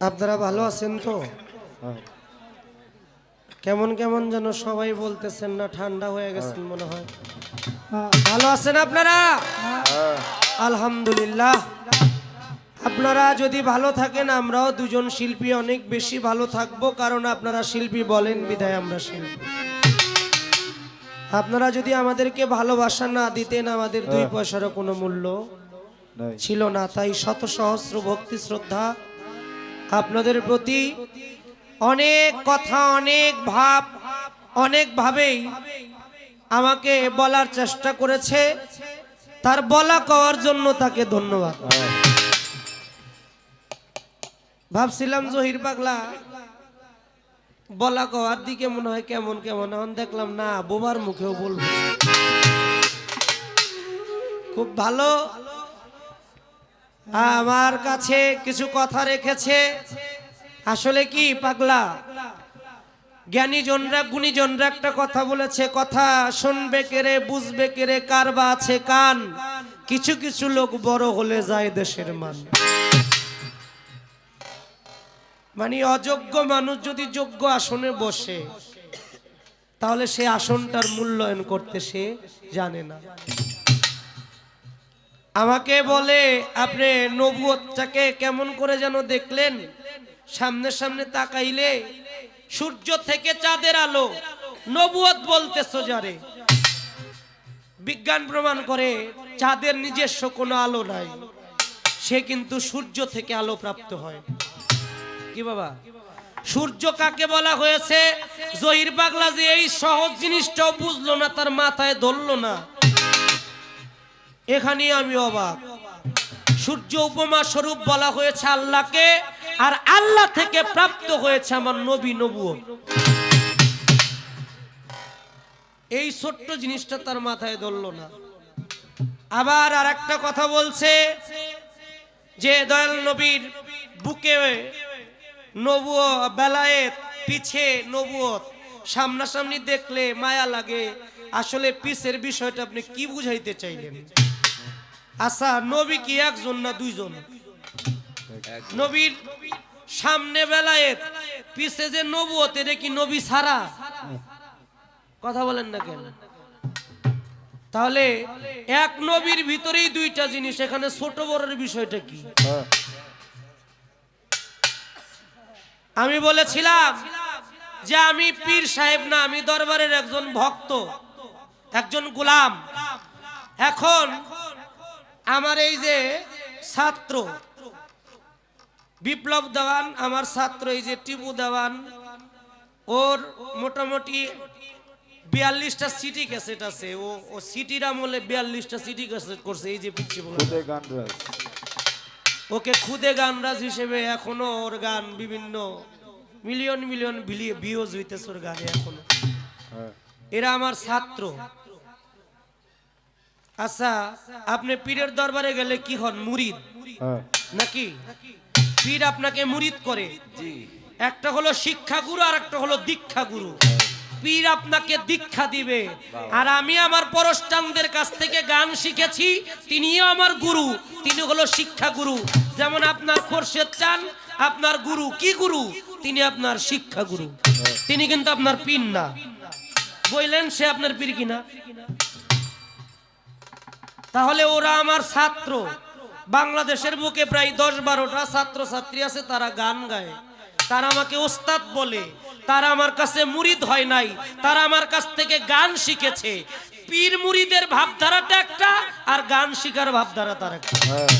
আপনারা ভালো আছেন তো? কেমন কেমন যেন সবাই বলতেছেন না ঠান্ডা হয়ে গেছেন মনে হয়। ভালো আছেন আপনারা? আলহামদুলিল্লাহ। আপনারা যদি ভালো থাকেন আমরাও দুজন শিল্পী অনেক বেশি ভালো থাকব কারণ আপনারা শিল্পী বলেন বিধায় আমরা শিল্পী। আপনারা যদি আমাদেরকে ভালোবাসা না দিতেন আমাদের দুই পয়সারও কোনো মূল্য ছিল না। তাই শত সহস্র ভক্তি শ্রদ্ধা আপনাদের প্রতি অনেক কথা, অনেক ভাব, অনেক ভাবেই আমাকে বলার চেষ্টা করেছে। তার বলা কওয়ার জন্য তাকে ধন্যবাদ। ভাবছিলাম জহির পাগলা বলা কওয়ার দিকে মনে হয় কেমন কেমন, এখন দেখলাম না, বোবার মুখেও বলব খুব ভালো আমার কাছে কিছু কথা রেখেছে। আসলে কি পাগলা? জ্ঞানী জনরা গুণী জনরা একটা কথা বলেছে, কথা শুনবে কেরে বুঝবে কেরে কার বা আছে কান? কিছু কিছু লোক বড় হলে যায় দেশের মান। মানে অযোগ্য মানুষ যদি যোগ্য আসনে বসে, তাহলে সে আসনটার মূল্যায়ন করতে সে জানে না। আমাকে বলে, আপনি নবুয়তটাকে কেমন করে যেন দেখলেন? সামনে সামনে তাকাইলে, সূর্য থেকে চাঁদের আলো। নবুয়ত বলতেছো যারে। বিজ্ঞান প্রমাণ করে, চাঁদের নিজস্ব কোনো আলো নাই। সে কিন্তু সূর্য থেকে আলো প্রাপ্ত হয়। কি বাবা? সূর্য কাকে বলা হয়েছে? জহির পাগলা যে এই সহজ জিনিসটাও বুঝলো না, তার মাথায় ধরলো না। এখানে আমি অবাক। সূর্য উপমা স্বরূপ বলা হয়েছে আল্লাহকে, আর আল্লাহ থেকে প্রাপ্ত হয়েছে আমার নবী নবুয়। এই ছোট্ট জিনিসটা তার মাথায় ধরল না। আবার আর একটা কথা বলছে যে, দয়াল নবীর বুকে নবুয় বেলায়েত, পিছে নবুয়ত, সামনাসামনি দেখলে মায়া লাগে। আসলে পিসের বিষয়টা আপনি কি বুঝাইতে চাইলেন? আচ্ছা নবী কি একজন না দুইজন? নবীর সামনে বেলায়েত পিছে যে নবুয়ত এটা কি নবী সারা কথা বলেন না কেন? তাহলে এক নবীর ভিতরেই দুইটা জিনিস এখানে ছোট বড়ের বিষয়টা কি? হ্যাঁ। আমি বলেছিলাম যে আমি পীর সাহেব না আমি দরবারের একজন ভক্ত একজন গোলাম। এখন আমার এই যে ছাত্র বিপ্লব দেওয়ান আমার ছাত্র এই যে টিপু দেওয়ান ওর মোটামুটি বিয়াল্লিশটা সিটি ক্যাসেট আছে। ও ও সিটির আমলে বিয়াল্লিশটা সিটি ক্যাসেট করছে এই যে পিচ্ছি ওকে খুদে গানরাজ হিসেবে এখনও ওর গান বিভিন্ন মিলিয়ন মিলিয়ন ভিউজ হইতেছে ওর গানে এখনও। হ্যাঁ। এরা আমার ছাত্র। আচ্ছা আপনি পীরের দরবারে গেলে কি হন মুরিদ? হ্যাঁ। নাকি? পীর আপনাকে মুরিদ করে। একটা হলো শিক্ষা গুরু আর একটা হলো দীক্ষা গুরু। পীর আপনাকে দীক্ষা দিবে। আর আমি আমার পরষ্টানদের কাছ থেকে গান শিখেছি তিনিও আমার গুরু তিনি হলো শিক্ষা গুরু। যেমন আপনার খোরশেদ চান আপনার গুরু কি গুরু? তিনি আপনার শিক্ষা গুরু। তিনি কিন্তু আপনার পীর না। বললেন সে আপনার পীর কিনা? তাহলে ওরা আমার ছাত্র। বাংলাদেশের বুকে প্রায় দশ বারোটা ছাত্র ছাত্রী আছে তারা গান গায়। তারা আমাকে ওস্তাদ বলে। তারা আমার কাছে মুরিদ হয় নাই। তারা আমার কাছ থেকে গান শিখেছে। পীর মুরিদের ভাবধারাটা একটা আর গান শিখার ভাবধারা তার একটা। হ্যাঁ।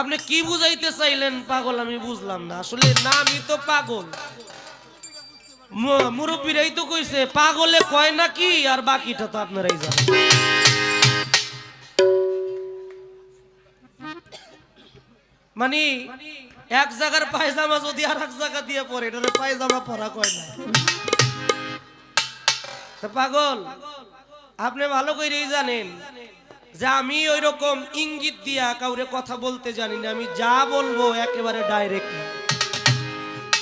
আপনি কি বুঝাইতে চাইলেন? পাগল আমি বুঝলাম না। আসলে না আমি তো পাগল। মুরব্বীরাই তো কইছে পাগলে কয় না কি? আর বাকিটা তো আপনারাই জানেন। মানে এক জায়গার পায়জামা যদি আর এক জায়গা দিয়ে পরে এটা পায়জামা পরা কয় না। তা পাগল, আপনি ভালো করেই জানেন যে আমি ওই রকম ইঙ্গিত দিয়া কাউরে কথা বলতে জানি না, আমি যা বলব একেবারে ডাইরেক্ট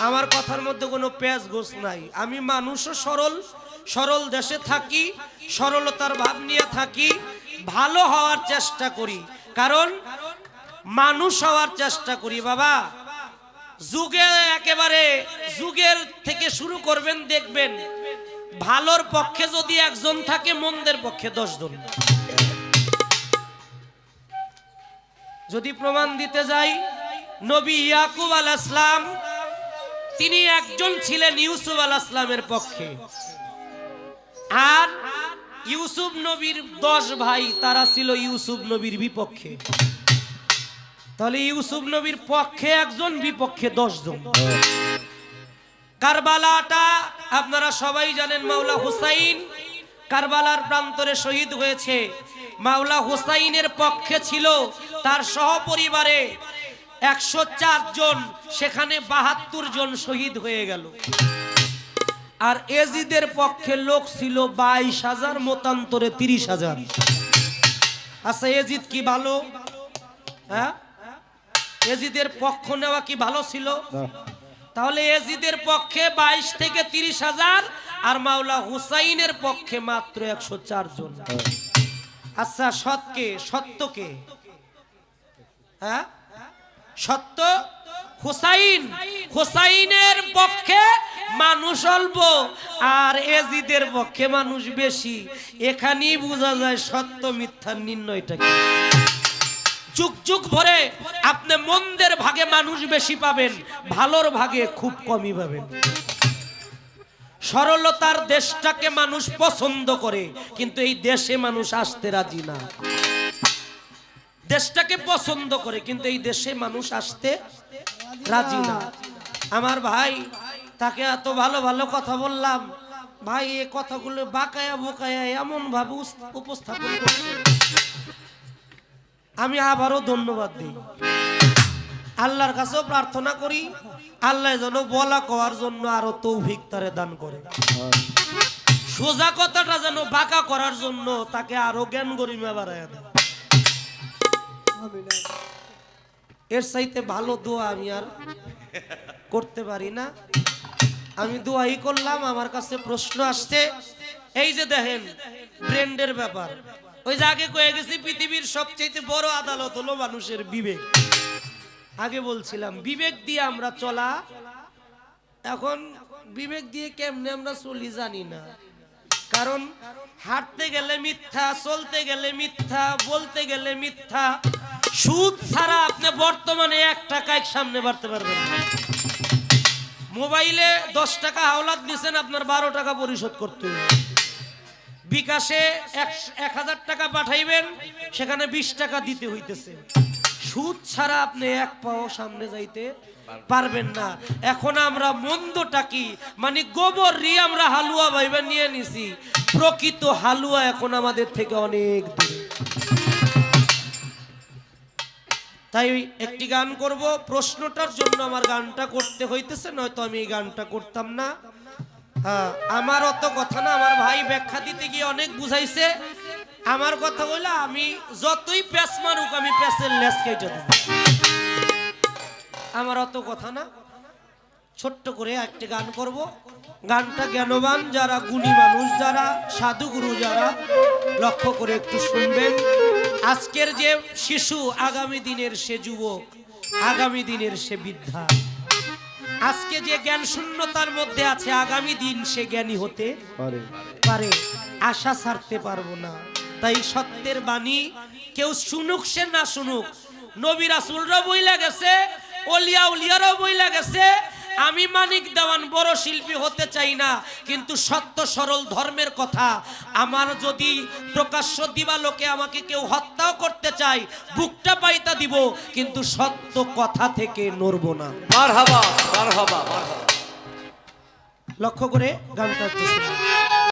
আমার কথার মধ্যে কোনো পেঁয়াজ গোস নাই। আমি মানুষও সরল সরল দেশে থাকি, সরলতার ভাব নিয়ে থাকি, ভালো হওয়ার চেষ্টা করি। কারণ মানুষ হওয়ার চেষ্টা করি, বাবা। যুগে একেবারে, যুগের থেকে শুরু করবেন, দেখবেন। ভালোর পক্ষে যদি একজন থাকে, মন্দের পক্ষে দশজন। যদি প্রমাণ দিতে যাই, নবী ইয়াকুব আল আসলাম তিনি একজন ছিলেন ইউসুফ আল আসলামের পক্ষে। আর ইউসুফ নবীর দশ ভাই, তারা ছিল ইউসুফ নবীর বিপক্ষে। তাহলে ইউসুফ নবীর পক্ষে একজন, বিপক্ষে দশজন। কারবালাটা আপনারা সবাই জানেন মাওলা হুসাইন। কারবালার প্রান্তরে শহীদ হয়েছে। মাওলা হুসাইনের পক্ষে ছিল তার সহপরিবারে একশো চার জন, সেখানে বাহাত্তর জন শহীদ হয়ে গেল। আর এজিদের পক্ষে লোক ছিল বাইশ হাজার, মতান্তরে তিরিশ হাজার। আচ্ছা এজিদ কি ভালো? হ্যাঁ? এজিদের পক্ষ নেওয়া কি ভালো ছিল? তাহলে এজিদের পক্ষে বাইশ থেকে তিরিশ হাজার আর মাওলা হুসাইনের পক্ষে মাত্র একশো চার জন। হ্যাঁ। আচ্ছা সৎকে সত্যকে? হ্যাঁ? সত্য? হুসাইন? হুসাইনের পক্ষে মানুষ অল্প আর এজিদের পক্ষে মানুষ বেশি। এখানেই বোঝা যায় সত্য মিথ্যার নির্ণয়টা কি? যুগ যুগ ভরে আপনি মন্দের ভাগে মানুষ বেশি পাবেন, ভালোর ভাগে খুব কমই পাবেন। সরলতার দেশটাকে মানুষ পছন্দ করে, কিন্তু এই দেশে মানুষ আসতে রাজি না। দেশটাকে পছন্দ করে, কিন্তু এই দেশে মানুষ আসতে রাজি না। আমার ভাই, তাকে এত ভালো ভালো কথা বললাম। ভাই, এ কথাগুলো বাকায়া বোকায়া এমন ভাবে উপস্থাপন করছে। আমি আবারও ধন্যবাদ দিই। আল্লাহর কাছেও প্রার্থনা করি, আল্লাহ যেন বলা কওয়ার জন্য আরও তৌফিক তারে দান করে। সোজা কথাটা যেন বাঁকা করার জন্য তাকে আরও জ্ঞান গরিমা বাড়ায় দেয়। এর চাইতে ভালো দোয়া আমি আর করতে পারি না। আমি দোয়াই করলাম, আমার কাছে প্রশ্ন আসছে, এই যে দেখেন, ব্রেন্ডের ব্যাপার। ওই যে আগে কয়ে গেছি, পৃথিবীর সবচেয়ে বড় আদালত হলো মানুষের বিবেক। আগে বলছিলাম, বিবেক দিয়ে আমরা চলা। এখন বিবেক দিয়ে কেমনে আমরা চলি জানি না। কারণ হাঁটতে গেলে মিথ্যা, চলতে গেলে মিথ্যা, বলতে গেলে মিথ্যা, সুদ ছাড়া আপনি বর্তমানে এক টাকায় সামনে বাড়তে পারবেন মোবাইলে দশ টাকা হাওলাত নিছেন, আপনার বারো টাকা পরিশোধ করতে হবে। বিকাশে এক- হাজার টাকা পাঠাইবেন, সেখানে বিশ টাকা দিতে হইতেছে। সুদ ছাড়া আপনি এক পাও সামনে যাইতে পারবেন না। এখন আমরা মন্দটা কি? মানে গোবর রি আমরা হালুয়া ভাইবে নিয়ে নিছি। প্রকৃত হালুয়া এখন আমাদের থেকে অনেক দূরে। তাই একটি গান করব। প্রশ্নটার জন্য আমার গানটা করতে হইতেছে, নয়তো আমি এই গানটা করতাম না। আমার অত কথা না, আমার ভাই ব্যাখ্যা দিতে গিয়ে অনেক বুঝাইছে। আমার কথা হইল, আমি যতই প্যাস মারুক, আমি প্যাসের লেস কেটে দেব। আমার অত কথা না। ছোট্ট করে একটি গান করব। গানটা জ্ঞানবান যারা, গুণী মানুষ যারা, সাধুগুরু যারা, লক্ষ্য করে একটু শুনবেন। আজকের যে শিশু, আগামী দিনের সে যুবক, আগামী দিনের সে বৃদ্ধা। আজকে যে জ্ঞান শূন্যতার মধ্যে আছে আগামী দিন সে জ্ঞানী হতে পারে। পারে। আশা ছাড়তে পারব না। তাই সত্যের বাণী কেউ শুনুক সে না শুনুক নবীরা রাসুলরা বইলা গেছে অলিয়া উলিয়ারাও বইলা গেছে আমি মানিক দেওয়ান বড় শিল্পী হতে চাই না কিন্তু সত্য সরল ধর্মের কথা। আমার যদি প্রকাশ্য দিবালোকে আমাকে কেউ হত্যাও করতে চাই বুকটা পাইতা দিব কিন্তু সত্য কথা থেকে নড়ব না। লক্ষ্য করে গানটা।